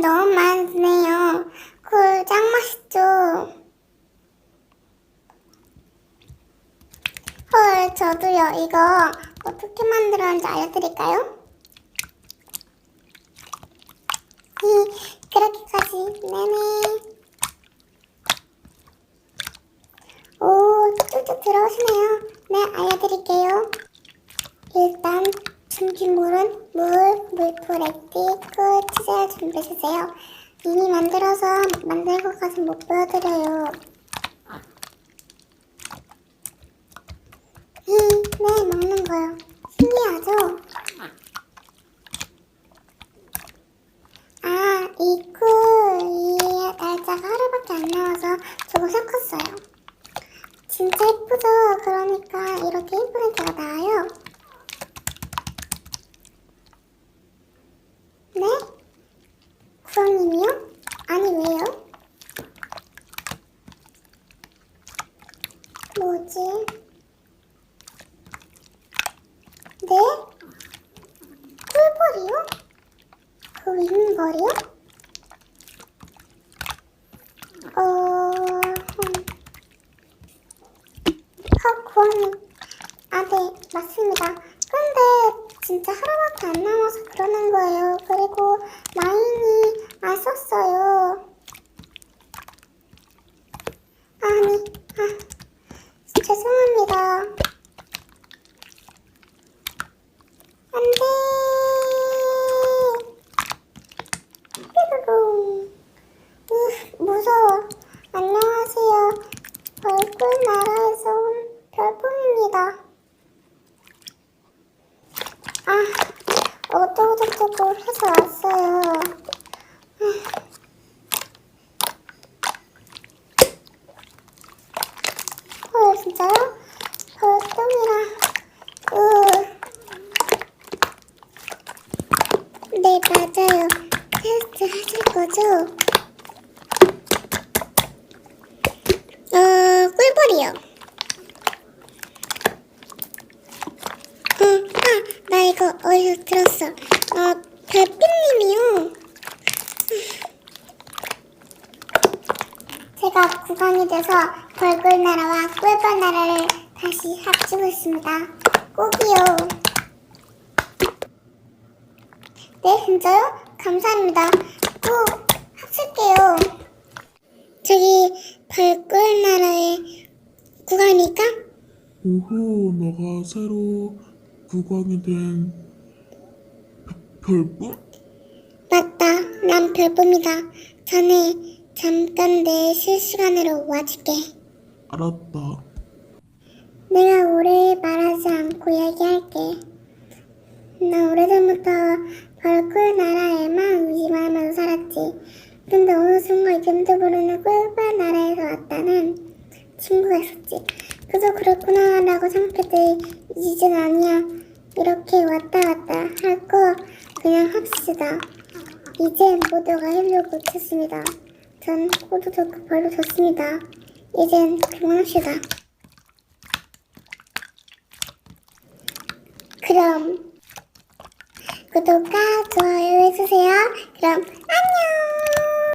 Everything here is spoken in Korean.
너무 많으네요. 꿀짱 그 맛있죠? 헐, 저도요. 이거 어떻게 만들었는지 알려드릴까요? 그렇게까지. 네네. 오, 쭉쭉 들어오시네요. 네, 알려드릴게요. 일단 준비물은 물, 물풀, 액기, 꿀, 치즈를 준비해주세요. 이미 만들어서 만들 것까지 못 보여드려요. 음, 네, 먹는 거요. 신기하죠? 아, 이 꿀, 이 날짜가 하루밖에 안 남아서 저거 섞었어요. 진짜 예쁘죠? 그러니까 이렇게 애가 나와요. 네? 구원님이요? 아니 왜요? 뭐지? 네? 꿀벌이요? 그 윙벌이요? 어... 음. 어, 구원님. 아, 네, 맞습니다. 근데 진짜 하루밖에 안 남아서 그러는 거예요. 그리고 마인이 안 썼어요. 아니, 아, 죄송합니다. 안 돼. 삐루룽. 으, 무서워. 안녕하세요. 별꿀 나라에서 온 별꿈입니다. 아, 어쩌고저쩌고 해서 왔어요. 헐, 진짜요? 별꿈이라. 으. 네, 맞아요. 테스트 하실 거죠? 어, 꿀벌이요. 이거 어디서 들었어. 어, 별빛님이요. 제가 국왕이 돼서 벌꿀 나라와 꿀벌 나라를 다시 합치고 있습니다. 꼭이요. 네, 진짜요? 감사합니다. 꼭 합칠게요. 저기 벌꿀 나라의 국왕이니까 오호, 너가 새로 국왕이 된 별- 별뿐? 맞다. 난 별꿈이다. 전에 잠깐 내 실시간으로 와줄게. 알았다. 내가 오래 말하지 않고 얘기할게. 나 오래전부터 벌꿀 나라에만 의지하면서 살았지. 근데 어느 순간 이름도 모르는 꿀벌 나라에서 왔다는 친구가 있었지. 그저 그렇구나 라고 생각했더니 이젠 아니야. 이렇게 왔다 갔다 할 거 그냥 합시다. 이제 모두가 힘을 고쳤습니다. 전 코도 좋고 좋습니다. 이젠 그만합시다. 그럼 구독과 좋아요 해주세요. 그럼